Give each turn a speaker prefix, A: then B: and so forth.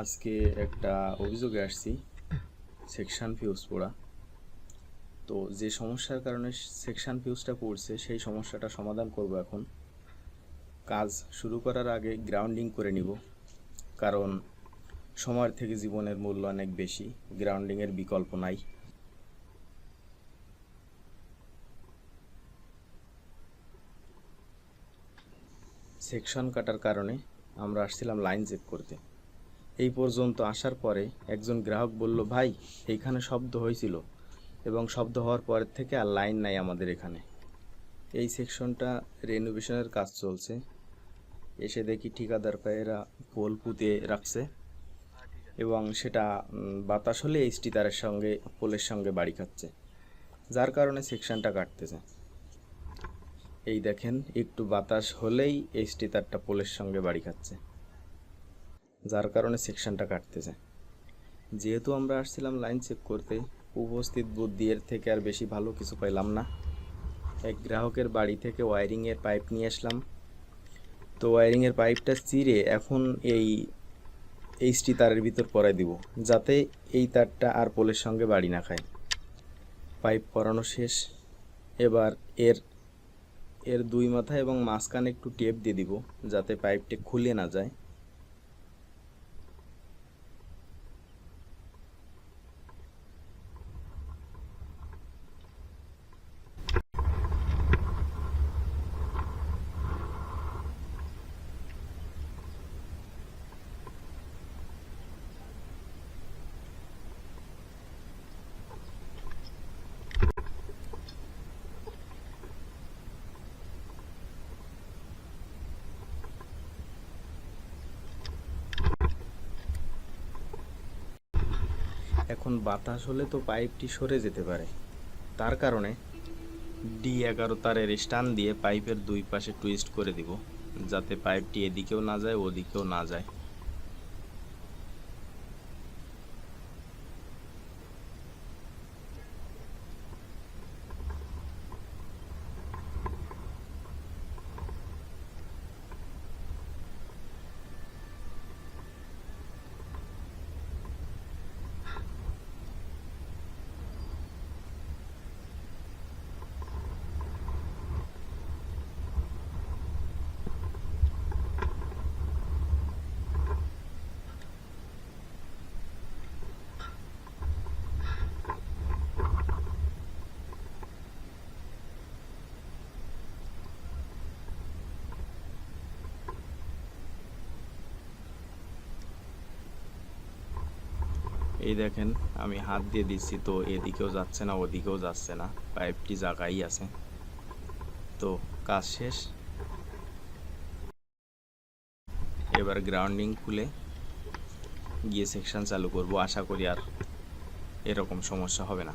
A: আজকে একটা অভিযোগে আসছি, সেকশন ফিউজ পড়া তো যে সমস্যার কারণে সেকশন ফিউজটা পড়ছে, সেই সমস্যাটা সমাধান করব এখন। কাজ শুরু করার আগে গ্রাউন্ডিং করে নিব, কারণ সময়ের থেকে জীবনের মূল্য অনেক বেশি, গ্রাউন্ডিংয়ের বিকল্প নাই। সেকশন কাটার কারণে আমরা আসছিলাম লাইন চেক করতে। এই পর্যন্ত আসার পরে একজন গ্রাহক বলল, ভাই, এইখানে শব্দ হয়েছিল এবং শব্দ হওয়ার পরের থেকে আর লাইন নাই আমাদের এখানে। এই সেকশনটা রেনোভেশনের কাজ চলছে। এসে দেখি ঠিকাদার ভাইয়েরা পোল পুঁতে রাখছে এবং সেটা বাতাস হলে এইচটি তারের সঙ্গে, পোলের সঙ্গে বাড়ি খাচ্ছে, যার কারণে সেকশনটা কাটতেছে। এই দেখেন, একটু বাতাস হলেই এইচটি তারটা পোলের সঙ্গে বাড়ি খাচ্ছে। যার কারণে সেকশনটা কাটতেছে। যেহেতু আমরা আসছিলাম লাইন চেক করতে, উপস্থিত বুদ্ধির থেকে আর বেশি ভালো কিছু পাইলাম না। এক গ্রাহকের বাড়ি থেকে ওয়ারিংয়ের পাইপ নিয়ে আসলাম। তো ওয়ারিংয়ের পাইপটা চিরে এখন এই এইচটি তারের ভিতর পরাই দিব, যাতে এই তারটা আর পোলের সঙ্গে বাড়ি না খায়। পাইপ পরানো শেষ। এবার এর এর দুই মাথা এবং মাঝখানে একটু টেপ দিয়ে দিব, যাতে পাইপটি খুলে না যায়। এখন বাতাস হলে তো পাইপটি সরে যেতে পারে। তার কারণে ডি এগারো তারের স্টান দিয়ে পাইপের দুই পাশে টুইস্ট করে দিব, যাতে পাইপটি এদিকেও না যায়, ওদিকেও না যায়। এই দেখেন, আমি হাত দিয়ে দিচ্ছি, তো এদিকেও যাচ্ছে না, ওদিকেও যাচ্ছে না। পাইপটি জায়গায় আছে। তো কাজ শেষ। এবার গ্রাউন্ডিং খুলে গিয়ে সেকশন চালু করব। আশা করি আর এরকম সমস্যা হবে না।